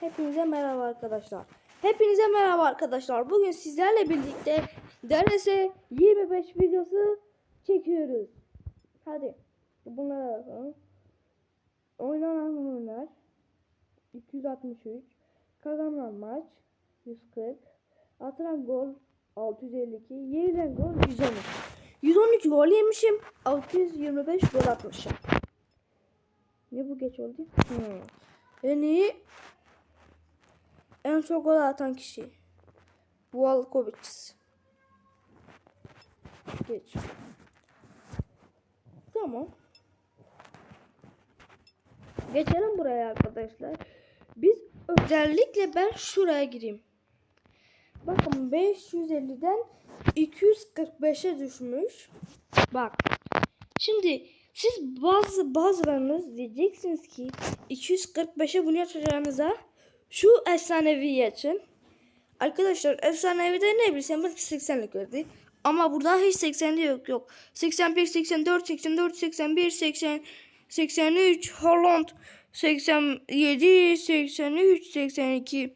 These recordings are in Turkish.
Hepinize merhaba arkadaşlar. Hepinize merhaba arkadaşlar. Bugün sizlerle birlikte derese 25 videosu çekiyoruz. Hadi bunlara bakalım. Oynanan oyunlar 263 Kazanan maç 140 Atılan gol 652 Yenilen gol 113 113 gol yemişim 625 gol atmışım. Ne bu geç oldu? Hmm. En iyi en çok gol atan kişi. Volkovic. Geç. Tamam. Geçelim buraya arkadaşlar. Biz özellikle ben şuraya gireyim. Bakın 550'den 245'e düşmüş. Bak. Şimdi siz bazı bazılarınız diyeceksiniz ki 245'e bunu yapacağınıza şu efsanevi açın. Arkadaşlar efsanevide ne bilsem belki 80'lik verdi. Ama burada hiç 80'li yok yok. 81, 84, 84, 81, 80, 83, Holland 87, 83, 82.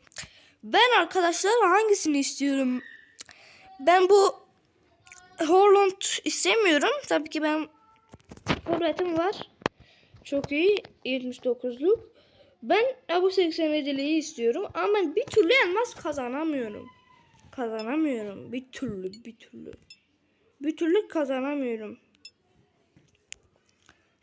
Ben arkadaşlar hangisini istiyorum? Ben bu Holland istemiyorum. Tabii ki ben forvetim var. Çok iyi. 79'luk. Ben bu 87'liği istiyorum ama bir türlü elmas kazanamıyorum. Kazanamıyorum. Bir türlü, bir türlü. Bir türlü kazanamıyorum.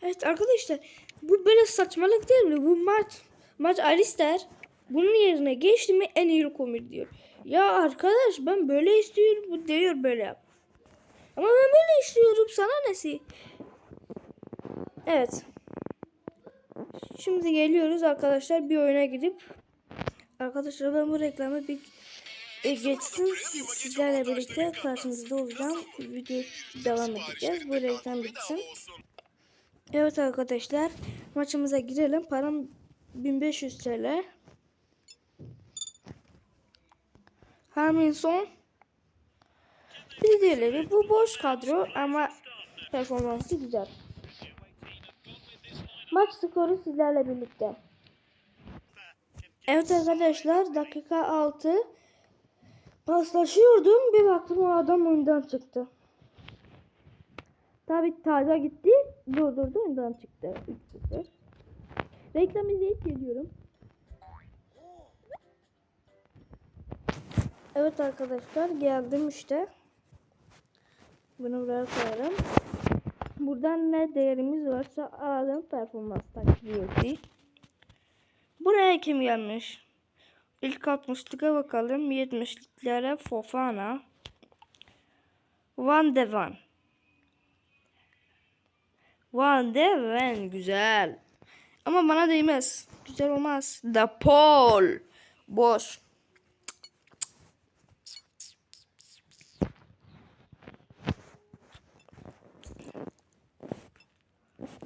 Evet arkadaşlar bu böyle saçmalık değil mi? Bu maç maç Alistair bunun yerine geçti mi en iyi komik diyor. Ya arkadaş ben böyle istiyorum. Bu diyor böyle yap. Ama ben böyle istiyorum. Sana nesi? Evet. Şimdi geliyoruz arkadaşlar bir oyuna gidip arkadaşlar ben bu reklamı bir e, geçsin Siz- sizlerle birlikte karşınızda olacağım. Video devam edeceğiz. Bu reklam bitsin. Evet arkadaşlar maçımıza girelim. Param 1500 TL. Hamilton bir diğerleri bu boş kadro ama performansı güzel. Maç skoru sizlerle birlikte. Evet arkadaşlar dakika 6 paslaşıyordum bir baktım o adam oyundan çıktı. Tabi taza gitti durdurdu oyundan çıktı 3-0. Reklam izleyip geliyorum. Evet arkadaşlar geldim işte. Bunu buraya koyarım. Buradan ne değerimiz varsa alalım performans takviyesi. Buraya kim gelmiş? İlk 60'lığa bakalım. 70'liklere Fofana. Van de Van. Van de Ven güzel. Ama bana değmez. Güzel olmaz. Da Paul. Boş.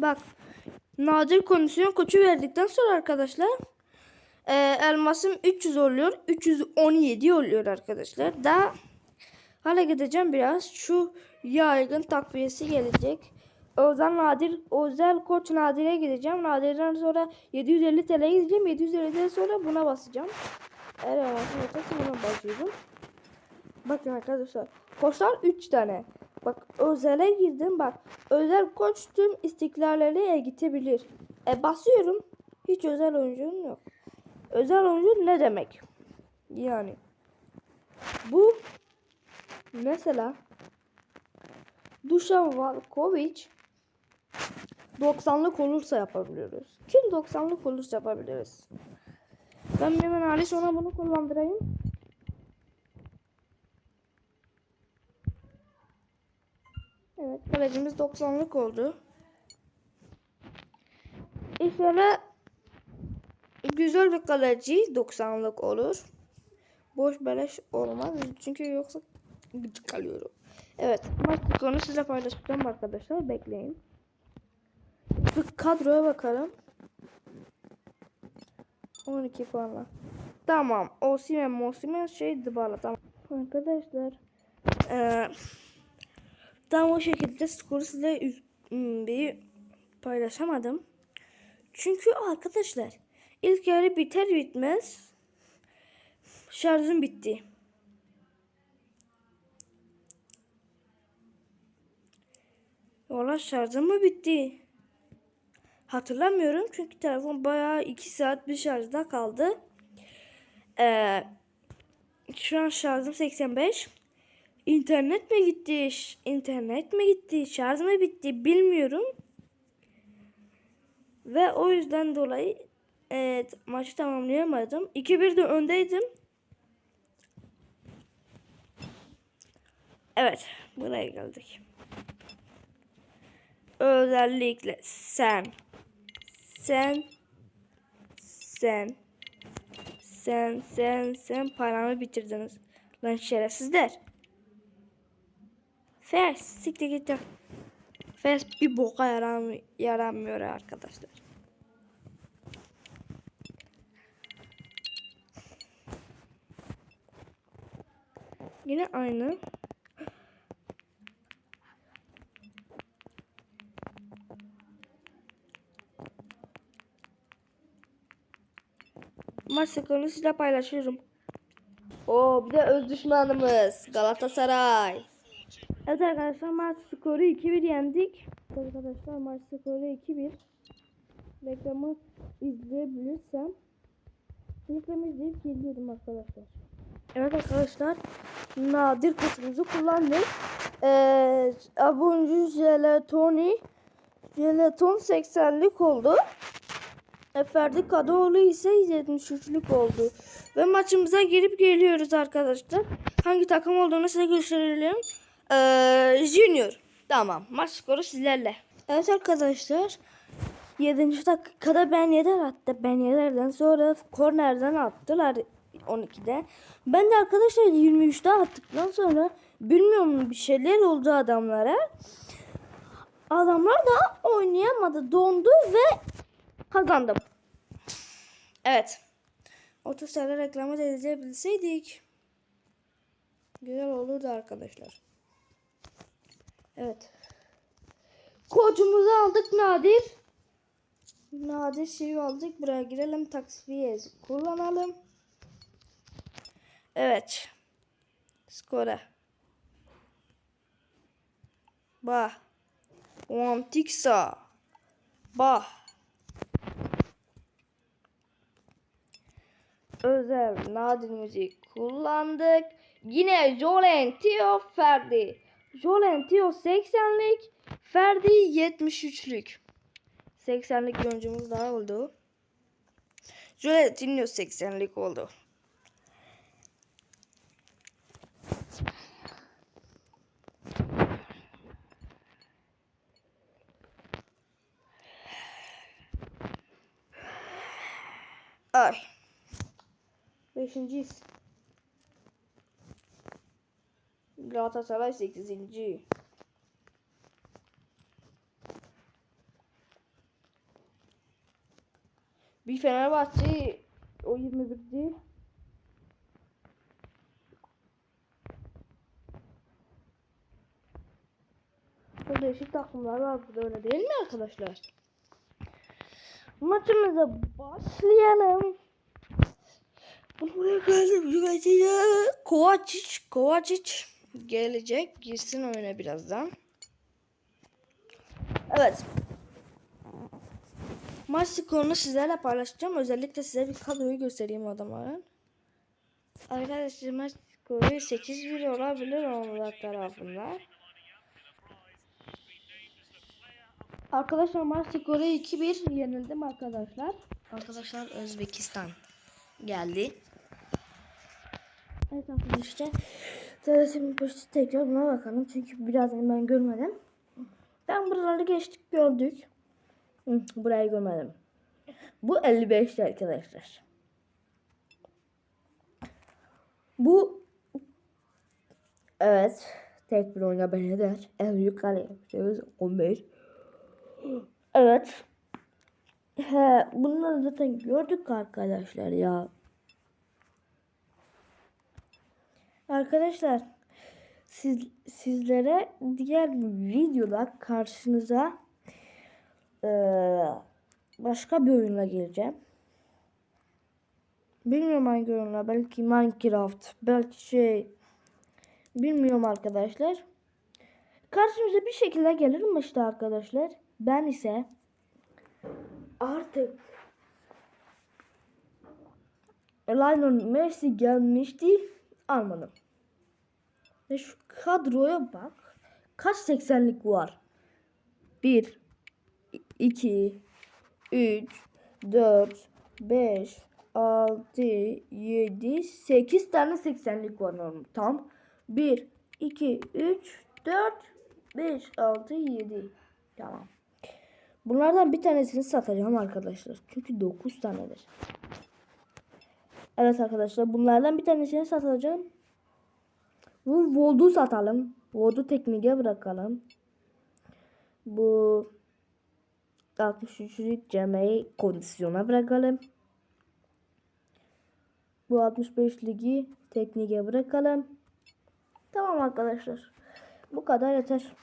Bak nadir kondisyon koçu verdikten sonra arkadaşlar e, elmasım 300 oluyor. 317 oluyor arkadaşlar. Daha hala gideceğim biraz. Şu yaygın takviyesi gelecek. Özel nadir özel koç nadire gideceğim. Nadirden sonra 750 TL'ye gideceğim. 750'den sonra buna basacağım. Eğer elmasım yeterse buna basıyorum. Bakın arkadaşlar. Koçlar 3 tane. Bak özele girdim bak. Özel koç tüm istiklalleri gidebilir. E basıyorum. Hiç özel oyuncum yok. Özel oyuncu ne demek? Yani. Bu mesela Dušan Valkovic 90'lık olursa yapabiliyoruz. Kim 90'lık olursa yapabiliriz. Ben hemen Ali ona bunu kullandırayım. Evet kalecimiz 90'lık oldu. İnşallah güzel bir kaleci 90'lık olur. Boş beleş olmaz. Çünkü yoksa gıcık kalıyorum. Evet maç skorunu size paylaşacağım arkadaşlar. Bekleyin. Bir kadroya bakalım. 12 puanla. Tamam. Osimhen, Mosimen şey Dybala. Tamam. Arkadaşlar. Eee Tam o şekilde skoru size hmm, bir paylaşamadım. Çünkü arkadaşlar İlk yarı biter bitmez şarjım bitti. Valla şarjım mı bitti? Hatırlamıyorum çünkü telefon bayağı 2 saat bir şarjda kaldı. Ee, şu an şarjım 85. İnternet mi gitti? İnternet mi gitti? Şarj mı bitti? Bilmiyorum. Ve o yüzden dolayı evet, maçı tamamlayamadım. 2-1 de öndeydim. Evet, buraya geldik. Özellikle sen, sen, sen, sen, sen, sen paramı bitirdiniz. Lan şerefsizler. Fers, siktir git. lan. Fers bir boka yaram yaramıyor arkadaşlar. Yine aynı. Maç skorunu sizle paylaşıyorum. Oo bir de öz düşmanımız Galatasaray. Evet arkadaşlar maç skoru 2-1 yendik. Arkadaşlar maç skoru 2-1. Reklamı izleyebilirsem reklamı izleyip geliyorum arkadaşlar. Evet arkadaşlar nadir kutumuzu kullandık. Ee, aboncu jelatoni jelaton 80'lik oldu. E, Ferdi Kadıoğlu ise 73'lük oldu. Ve maçımıza girip geliyoruz arkadaşlar. Hangi takım olduğunu size gösterelim. Ee, Junior. Tamam. Maç skoru sizlerle. Evet arkadaşlar. 7. dakikada Ben Yedder attı. Ben Yedder'den sonra kornerden attılar 12'de. Ben de arkadaşlar 23'te attıktan sonra bilmiyorum bir şeyler oldu adamlara. Adamlar da oynayamadı. Dondu ve kazandım. Evet. 30 TL reklamı da izleyebilseydik güzel olurdu arkadaşlar. Evet. Koçumuzu aldık Nadir. Nadir şeyi aldık. Buraya girelim. Taksiye kullanalım. Evet. Skora. Bah. Wantiksa. Bah. özel nadir müzik kullandık. Yine Jolentio Ferdi. Jolentio 80'lik, Ferdi 73'lük. 80'lik bir oyuncumuz daha oldu. Jolentio 80'lik oldu. Ay. Beşinciyiz. Galatasaray sekizinci. Bir Fenerbahçe o 21'di. Çok değişik takımlar var burada öyle değil mi arkadaşlar? Maçımıza başlayalım. Buraya geldim. Kovacic, Kovacic gelecek. Girsin oyuna birazdan. Evet. Maç skorunu sizlerle paylaşacağım. Özellikle size bir kadroyu göstereyim adamların. Arkadaşlar maç skoru 8-1 olabilir onlar tarafından. Arkadaşlar maç skoru 2-1 yenildim arkadaşlar. Arkadaşlar Özbekistan geldi. Evet arkadaşlar. Teresimin poşeti tekrar buna bakalım. Çünkü birazdan ben görmedim. Ben buraları geçtik gördük. Burayı görmedim. Bu 55 arkadaşlar. Bu Evet. Tek bir oyuna ben eder. En büyük kale yapacağız. 15. Evet. He, bunları zaten gördük arkadaşlar ya. Arkadaşlar siz, sizlere diğer videoda karşınıza eee, başka bir oyunla geleceğim. Bilmiyorum hangi oyunlar. Belki Minecraft. Belki şey. Bilmiyorum arkadaşlar. Karşımıza bir şekilde gelir mi işte arkadaşlar. Ben ise artık Lionel Messi gelmişti. Almadım. Ve şu kadroya bak. Kaç 80'lik var? 1 2 3 4 5 6 7 8 tane 80'lik var normal. Tam 1 2 3 4 5 6 7 Tamam. Bunlardan bir tanesini satacağım arkadaşlar. Çünkü 9 tanedir. Evet arkadaşlar bunlardan bir tanesini satacağım. Bu Vold'u satalım. Vold'u tekniğe bırakalım. Bu 63'lük cemeyi kondisyona bırakalım. Bu 65 ligi tekniğe bırakalım. Tamam arkadaşlar. Bu kadar yeter.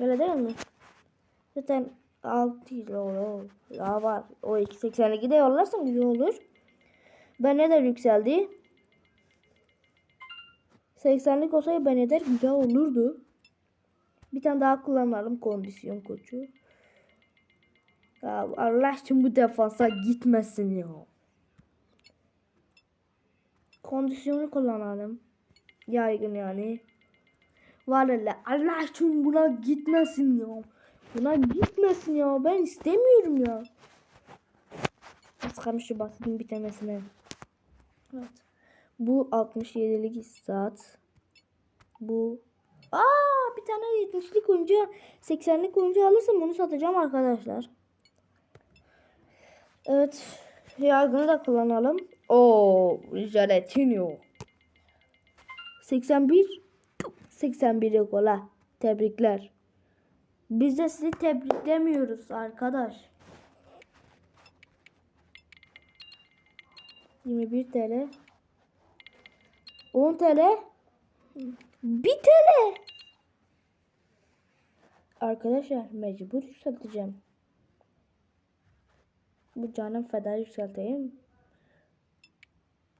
Öyle değil mi? Zaten 6 olur. Daha var. O 2.82 de yollarsam güzel olur. Ben ne der yükseldi? 80'lik olsaydı ben eder güzel olurdu. Bir tane daha kullanalım kondisyon koçu. Ya Allah için bu defansa gitmesin ya. Kondisyonu kullanalım. Yaygın yani. Vallahi Allah için buna gitmesin ya. Buna gitmesin ya. Ben istemiyorum ya. Az kalmış şu bahsettiğim bir tanesine. Evet. Bu 67'lik saat. Bu Aa bir tane 70'lik oyuncu 80'lik oyuncu alırsam onu satacağım arkadaşlar. Evet. Yargını da kullanalım. Oo, Jalatinho. 81 81 yok ola. Tebrikler. Biz de sizi tebriklemiyoruz arkadaş. 21 TL. 10 TL. 1 TL. Arkadaşlar mecbur yükselteceğim. Bu canım feda yükselteyim.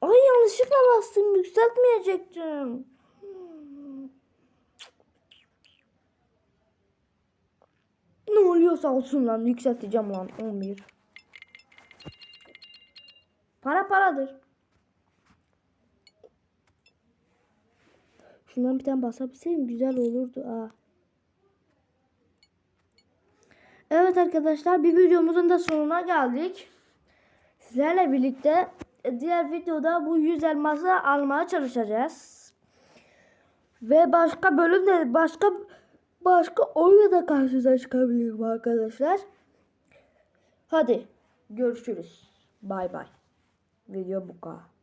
Ay yanlışlıkla bastım yükseltmeyecektim. Ne oluyorsa olsun lan yükselteceğim lan 11. Para paradır. Şundan bir tane basabilseydim güzel olurdu ha. Evet arkadaşlar bir videomuzun da sonuna geldik. Sizlerle birlikte diğer videoda bu 100 elması almaya çalışacağız. Ve başka bölümde başka başka oyuna da karşınıza çıkabilirim arkadaşlar. Hadi görüşürüz. Bay bay. Video bu kadar.